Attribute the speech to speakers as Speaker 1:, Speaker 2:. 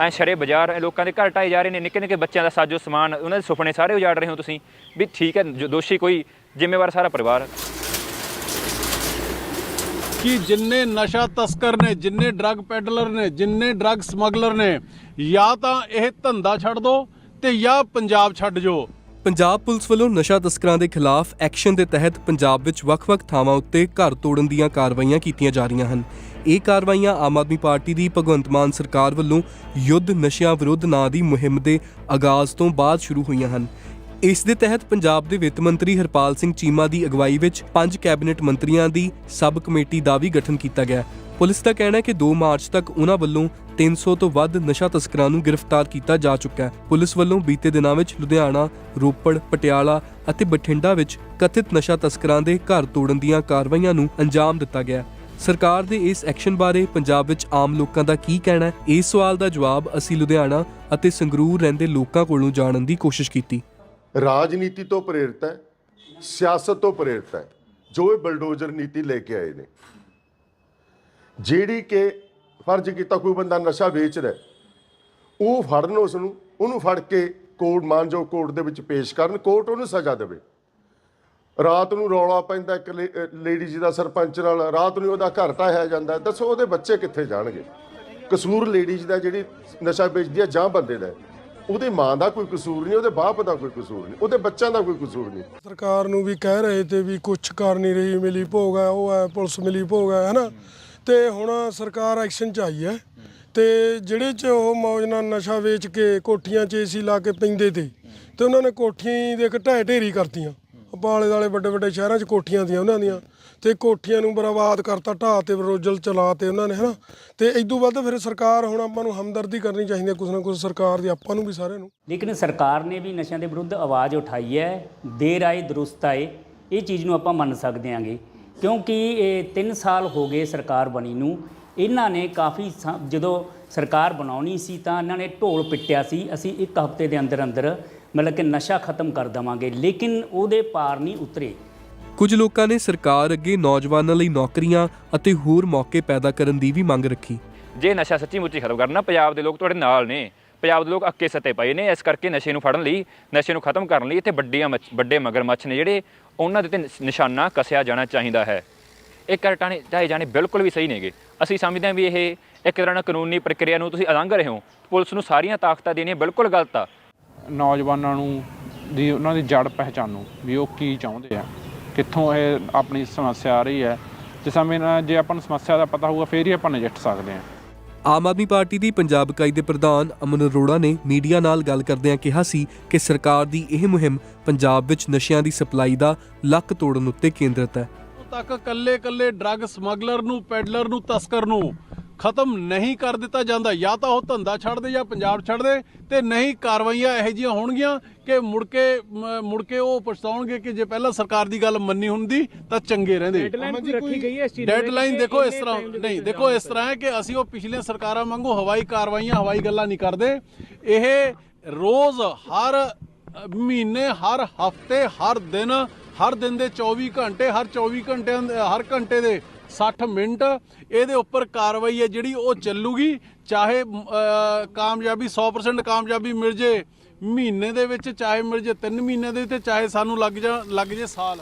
Speaker 1: ਐ ਸ਼ਰੇ ਬਾਜ਼ਾਰ ਲੋਕਾਂ ਦੇ ਘਰ ਢਾਏ ਜਾ ਰਹੇ ਨੇ, ਨਿੱਕੇ ਨਿੱਕੇ ਬੱਚਿਆਂ ਦਾ ਸਾਜੋ ਸਮਾਨ, ਉਹਨਾਂ ਦੇ ਸੁਪਨੇ ਸਾਰੇ ਉਜਾੜ ਰਹੇ ਹੋ ਤੁਸੀਂ, ਵੀ ਠੀਕ ਹੈ, ਜੋ ਦੋਸ਼ੀ ਕੋਈ ਜ਼ਿੰਮੇਵਾਰ ਸਾਰਾ ਪਰਿਵਾਰ।
Speaker 2: ਕਿ ਜਿੰਨੇ ਨਸ਼ਾ ਤਸਕਰ ਨੇ, ਜਿੰਨੇ ਡਰੱਗ ਪੈਡਲਰ ਨੇ, ਜਿੰਨੇ ਡਰੱਗ ਸਮਗਲਰ ਨੇ, ਜਾਂ ਤਾਂ ਇਹ ਧੰਦਾ ਛੱਡ ਦੋ ਤੇ ਜਾਂ ਪੰਜਾਬ ਛੱਡ ਜੋ
Speaker 3: ਪੰਜਾਬ ਪੁਲਿਸ ਵੱਲੋਂ ਨਸ਼ਾ ਤਸਕਰਾਂ ਦੇ ਖਿਲਾਫ ਐਕਸ਼ਨ ਦੇ ਤਹਿਤ ਪੰਜਾਬ ਵਿੱਚ ਵੱਖ-ਵੱਖ ਥਾਵਾਂ ਉੱਤੇ ਘਰ ਤੋੜਨ ਦੀਆਂ ਕਾਰਵਾਈਆਂ ਕੀਤੀਆਂ ਜਾ ਰਹੀਆਂ ਹਨ। ਇਹ ਕਾਰਵਾਈਆਂ ਆਮ ਆਦਮੀ ਪਾਰਟੀ ਦੀ ਭਗਵੰਤ ਮਾਨ ਸਰਕਾਰ ਵੱਲੋਂ ਯੁੱਧ ਨਸ਼ਿਆਂ ਵਿਰੁੱਧ ਨਾਂ ਦੀ ਮੁਹਿੰਮ ਦੇ ਆਗਾਜ਼ ਤੋਂ ਬਾਅਦ ਸ਼ੁਰੂ ਹੋਈਆਂ ਹਨ। ਇਸ ਦੇ ਤਹਿਤ ਪੰਜਾਬ ਦੇ ਵਿੱਤ ਮੰਤਰੀ ਹਰਪਾਲ ਸਿੰਘ ਚੀਮਾ ਦੀ ਅਗਵਾਈ ਵਿੱਚ ਪੰਜ ਕੈਬਨਿਟ ਮੰਤਰੀਆਂ ਦੀ ਸਬ ਕਮੇਟੀ ਦਾ ਵੀ ਗਠਨ ਕੀਤਾ ਗਿਆ। ਪੁਲਿਸ ਦਾ ਕਹਿਣਾ ਹੈ ਕਿ 2 ਮਾਰਚ ਤੱਕ ਉਹਨਾਂ ਵੱਲੋਂ 300 ਤੋਂ ਵੱਧ ਨਸ਼ਾ ਤਸਕਰਾਂ ਨੂੰ ਗ੍ਰਿਫਤਾਰ ਕੀਤਾ ਜਾ ਚੁੱਕਾ ਹੈ। ਪੁਲਿਸ ਵੱਲੋਂ ਬੀਤੇ ਦਿਨਾਂ ਵਿੱਚ ਲੁਧਿਆਣਾ, ਰੋਪੜ, ਪਟਿਆਲਾ ਅਤੇ ਬਠਿੰਡਾ ਵਿੱਚ ਕਥਿਤ ਨਸ਼ਾ ਤਸਕਰਾਂ ਦੇ ਘਰ ਤੋੜਨ ਦੀਆਂ ਕਾਰਵਾਈਆਂ ਨੂੰ ਅੰਜਾਮ ਦਿੱਤਾ ਗਿਆ ਸਰਕਾਰ ਦੇ ਇਸ ਐਕਸ਼ਨ ਬਾਰੇ ਪੰਜਾਬ ਵਿੱਚ ਆਮ ਲੋਕਾਂ ਦਾ ਕੀ ਕਹਿਣਾ ਹੈ? ਇਸ ਸਵਾਲ ਦਾ ਜਵਾਬ ਅਸੀਂ ਲੁਧਿਆਣਾ ਅਤੇ ਸੰਗਰੂਰ ਰਹਿੰਦੇ ਲੋਕਾਂ ਕੋਲੋਂ ਜਾਣਨ ਦੀ ਕੋਸ਼ਿਸ਼ ਕੀਤੀ।
Speaker 4: ਰਾਜਨੀਤੀ ਤੋਂ ਪ੍ਰੇਰਿਤ ਹੈ, ਸਿਆਸਤ ਤੋਂ ਪ੍ਰੇਰਿਤ ਹੈ, ਜੋ ਇਹ ਬਲਡੋਜ਼ਰ ਨੀਤੀ ਲੈ ਕੇ ਆਏ ਨੇ। ਜਿਹੜੀ ਕਿ ਫਰਜ਼ ਕੀਤਾ ਕੋਈ ਬੰਦਾ ਨਸ਼ਾ ਵੇਚ ਰਿਹਾ ਉਹ ਫੜਨ ਉਸ ਨੂੰ, ਉਹਨੂੰ ਫੜ ਕੇ ਕੋਰਟ ਮਾਨਜੋ ਕੋਰਟ ਦੇ ਵਿੱਚ ਪੇਸ਼ ਕਰਨ, ਕੋਰਟ ਉਹਨੂੰ ਸਜ਼ਾ ਦੇਵੇ। ਰਾਤ ਨੂੰ ਰੌਲਾ ਪੈਂਦਾ, ਇੱਕ ਲੇਡੀਜ਼ ਦਾ ਸਰਪੰਚ ਨਾਲ, ਰਾਤ ਨੂੰ ਉਹਦਾ ਘਰ ਢਾਹਿਆ ਜਾਂਦਾ, ਦੱਸੋ ਉਹਦੇ ਬੱਚੇ ਕਿੱਥੇ ਜਾਣਗੇ? ਕਸੂਰ ਲੇਡੀਜ਼ ਦਾ ਜਿਹੜੀ ਨਸ਼ਾ ਵੇਚਦੀ ਹੈ ਜਾਂ ਬੰਦੇ ਦਾ ਉਹਦੇ ਮਾਂ ਦਾ ਕੋਈ ਕਸੂਰ ਨਹੀਂ, ਉਹਦੇ ਬਾਪ ਦਾ ਕੋਈ ਕਸੂਰ ਨਹੀਂ, ਉਹਦੇ ਬੱਚਿਆਂ ਦਾ ਕੋਈ ਕਸੂਰ ਨਹੀਂ।
Speaker 5: ਸਰਕਾਰ ਨੂੰ ਵੀ ਕਹਿ ਰਹੇ ਤੇ ਵੀ ਕੁਛ ਕਰ ਨਹੀਂ ਰਹੀ, ਮਿਲੀ ਭੋਗ ਹੈ, ਉਹ ਹੈ, ਪੁਲਿਸ ਮਿਲੀ ਭੋਗ ਹੈ, ਹਨਾ? ਤੇ ਹੁਣ ਸਰਕਾਰ ਐਕਸ਼ਨ ਚ ਆਈ ਹੈ ਤੇ ਜਿਹੜੇ ਚ ਉਹ ਮੌਜ ਨਾਲ ਨਸ਼ਾ ਵੇਚ ਕੇ ਕੋਠੀਆਂ 'ਚ ਏਸੀ ਲਾ ਕੇ ਪੈਂਦੇ ਤੇ ਤੇ ਉਹਨਾਂ ਨੇ ਕੋਠੀਆਂ ਦੇ ਦੇਖ ਢਹਿ ਢੇਰੀ ਕਰਤੀਆਂ। ਬਾਲੇ ਵਾਲੇ ਵੱਡੇ ਵੱਡੇ ਸ਼ਹਿਰਾਂ 'ਚ ਕੋਠੀਆਂ ਦੀਆਂ ਉਹਨਾਂ ਦੀਆਂ। ਤੇ ਕੋਠੀਆਂ ਨੂੰ ਬਰਬਾਦ ਕਰਤਾ, ਢਾਹ ਤੇ ਰੋਜਲ ਚਲਾ ਤੇ ਉਹਨਾਂ ਨੇ, ਹਨਾ? ਤੇ ਇਦੋਂ ਵੱਧ ਫਿਰ ਸਰਕਾਰ ਹੁਣ ਆਪਾਂ ਨੂੰ ਹਮਦਰਦੀ ਕਰਨੀ ਚਾਹੀਦੀ ਹੈ, ਕੁਛ ਨਾ ਕੁਛ ਸਰਕਾਰ ਦੀ, ਆਪਾਂ ਨੂੰ ਵੀ ਸਾਰਿਆਂ ਨੂੰ।
Speaker 6: ਲੇਕਿਨ ਸਰਕਾਰ ਨੇ ਵੀ ਨਸ਼ਿਆਂ ਦੇ ਵਿਰੁੱਧ ਆਵਾਜ਼ ਉਠਾਈ ਹੈ ਦੇਰ ਆਏ ਦਰੁਸਤ ਆਏ ਇਹ ਚੀਜ਼ ਨੂੰ ਆਪਾਂ ਮੰਨ ਸਕਦੇ ਹਾਂਗੇ। ਕਿਉਂਕਿ ਇਹ 3 ਸਾਲ ਹੋ ਗਏ ਸਰਕਾਰ ਬਣੀ ਨੂੰ, ਇਹਨਾਂ ਨੇ ਕਾਫੀ ਜਦੋਂ ਸਰਕਾਰ ਬਣਾਉਣੀ ਸੀ ਤਾਂ ਇਹਨਾਂ ਨੇ ਢੋਲ ਪਿੱਟਿਆ ਸੀ, ਅਸੀਂ ਇੱਕ ਹਫ਼ਤੇ ਦੇ ਅੰਦਰ ਅੰਦਰ ਮਤਲਬ ਕਿ ਨਸ਼ਾ ਖਤਮ ਕਰ ਦੇਵਾਂਗੇ ਲੇਕਿਨ ਉਹਦੇ ਪਾਰ ਨਹੀਂ ਉਤਰੇ।
Speaker 3: ਕੁਝ ਲੋਕਾਂ ਨੇ ਸਰਕਾਰ ਅੱਗੇ ਨੌਜਵਾਨਾਂ ਲਈ ਨੌਕਰੀਆਂ ਅਤੇ ਹੋਰ ਮੌਕੇ ਪੈਦਾ ਕਰਨ ਦੀ ਵੀ ਮੰਗ ਰੱਖੀ।
Speaker 1: ਜੇ ਨਸ਼ਾ ਸੱਚੀ ਮੁੱਚੀ ਖਤਮ ਕਰਨਾ ਪੰਜਾਬ ਦੇ ਲੋਕ ਤੁਹਾਡੇ ਨਾਲ ਨੇ। ਪੰਜਾਬ ਦੇ ਲੋਕ ਅੱਕੇ ਸੱਤੇ ਪਏ ਨੇ ਇਸ ਕਰਕੇ ਨਸ਼ੇ ਨੂੰ ਫੜਨ ਲਈ ਨਸ਼ੇ ਨੂੰ ਖਤਮ ਕਰਨ ਲਈ ਇੱਥੇ ਵੱਡੀਆਂ ਮੱਛ- ਵੱਡੇ ਮਗਰਮੱਛ ਨੇ ਜਿਹੜੇ ਉਹਨਾਂ ਦੇ ਤੇ ਨਿਸ਼- ਨਿਸ਼ਾਨਾ ਕਸਿਆ ਜਾਣਾ ਚਾਹੀਦਾ ਹੈ। ਇਹ ਕਰ ਟਾਣੇ ਢਾਏ ਜਾਣੇ ਬਿਲਕੁਲ ਵੀ ਸਹੀ ਨੇਗੇ। ਅਸੀਂ ਸਮਝਦੇ ਹਾਂ ਵੀ ਇਹ ਇੱਕ ਤਰ੍ਹਾਂ ਨਾਲ ਕਾਨੂੰਨੀ ਪ੍ਰਕਿਰਿਆ ਨੂੰ ਤੁਸੀਂ ਅਲੰਘ ਰਹੇ ਹੋ। ਪੁਲਿਸ ਨੂੰ ਸਾਰੀਆਂ ਤਾਕਤਾਂ ਦੇਣੀਆਂ ਬਿਲਕੁਲ ਗਲਤ ਆ।
Speaker 7: ਨੌਜਵਾਨਾਂ ਨੂੰ ਦੀ ਉਹਨਾਂ ਦੀ ਜੜ ਪਹਿਚਾਨੋ ਵੀ ਉਹ ਕੀ ਚਾਹੁੰਦੇ ਆ ਕਿੱਥੋਂ ਇਹ ਆਪਣੀ ਸਮੱਸਿਆ ਆ ਰਹੀ ਹੈ। ਜੇ ਸਮੇਂ ਨਾਲ ਜੇ ਆਪਾਂ ਨੂੰ ਸਮੱਸਿਆ ਦਾ ਪਤਾ ਹੋਊਗਾ ਫੇਰ ਹੀ ਆਪਾਂ ਨਜਿੱਠ ਸਕਦੇ ਹਾਂ।
Speaker 3: ਆਮ ਆਦਮੀ ਪਾਰਟੀ ਦੀ ਪੰਜਾਬ ਇਕਾਈ ਦੇ ਪ੍ਰਧਾਨ ਅਮਨ ਅਰੋੜਾ ਨੇ ਮੀਡੀਆ ਨਾਲ ਗੱਲ ਕਰਦਿਆਂ ਕਿਹਾ ਸੀ ਕਿ ਸਰਕਾਰ ਦੀ ਇਹ ਮੁਹਿੰਮ ਪੰਜਾਬ ਵਿੱਚ ਨਸ਼ਿਆਂ ਦੀ ਸਪਲਾਈ ਦਾ ਲੱਕ ਤੋੜਨ ਉੱਤੇ ਕੇਂਦਰਿਤ ਹੈ।
Speaker 2: ਤੱਕ ਕੱਲੇ ਕੱਲੇ ਡਰੱਗ ਸਮਗਲਰ ਨੂੰ ਪੈਡਲਰ ਨੂੰ ਤਸਕਰ ਨੂੰ ਖਤਮ ਨਹੀਂ ਕਰ ਦਿੱਤਾ ਜਾਂਦਾ। ਜਾਂ ਤਾਂ ਉਹ ਧੰਦਾ ਛੱਡ ਦੇ ਜਾਂ ਪੰਜਾਬ ਛੱਡ ਦੇ ਤੇ ਨਹੀਂ ਕਾਰਵਾਈਆਂ ਇਹੋ ਜਿਹੀਆਂ ਹੋਣਗੀਆਂ ਕਿ ਮੁੜ ਕੇ ਮੁੜ ਕੇ ਉਹ ਪਛਤਾਉਣਗੇ ਕਿ ਜੇ ਪਹਿਲਾਂ ਸਰਕਾਰ ਦੀ ਗੱਲ ਮੰਨੀ ਹੁੰਦੀ ਤਾਂ ਚੰਗੇ ਰਹਿੰਦੇ। ਡੈਡਲਾਈਨ ਦੇਖੋ ਇਸ ਤਰ੍ਹਾਂ ਨਹੀਂ ਦੇਖੋ ਇਸ ਤਰ੍ਹਾਂ ਹੈ ਕਿ ਅਸੀਂ ਉਹ ਪਿਛਲੀਆਂ ਸਰਕਾਰਾਂ ਵਾਂਗੂ ਹਵਾਈ ਕਾਰਵਾਈਆਂ ਹਵਾਈ ਗੱਲਾਂ ਨਹੀਂ ਕਰਦੇ। ਇਹ ਰੋਜ਼ ਹਰ ਮਹੀਨੇ ਹਰ ਹਫ਼ਤੇ ਹਰ ਦਿਨ ਹਰ ਦਿਨ ਦੇ 24 ਘੰਟੇ ਹਰ 24 ਘੰਟਿਆਂ ਹਰ ਘੰਟੇ ਦੇ 60 ਮਿੰਟ ਇਹਦੇ ਉੱਪਰ ਕਾਰਵਾਈ ਹੈ ਜਿਹੜੀ ਉਹ ਚੱਲੂਗੀ, ਚਾਹੇ ਕਾਮਯਾਬੀ 100% ਕਾਮਯਾਬੀ ਮਿਲ ਜੇ ਮਹੀਨੇ ਦੇ ਵਿੱਚ, ਚਾਹੇ ਮਿਲ ਜੇ 3 ਮਹੀਨੇ ਦੇ ਤੇ ਚਾਹੇ ਸਾਨੂੰ ਲੱਗ ਜਾ, ਲੱਗ ਜੇ ਸਾਲ।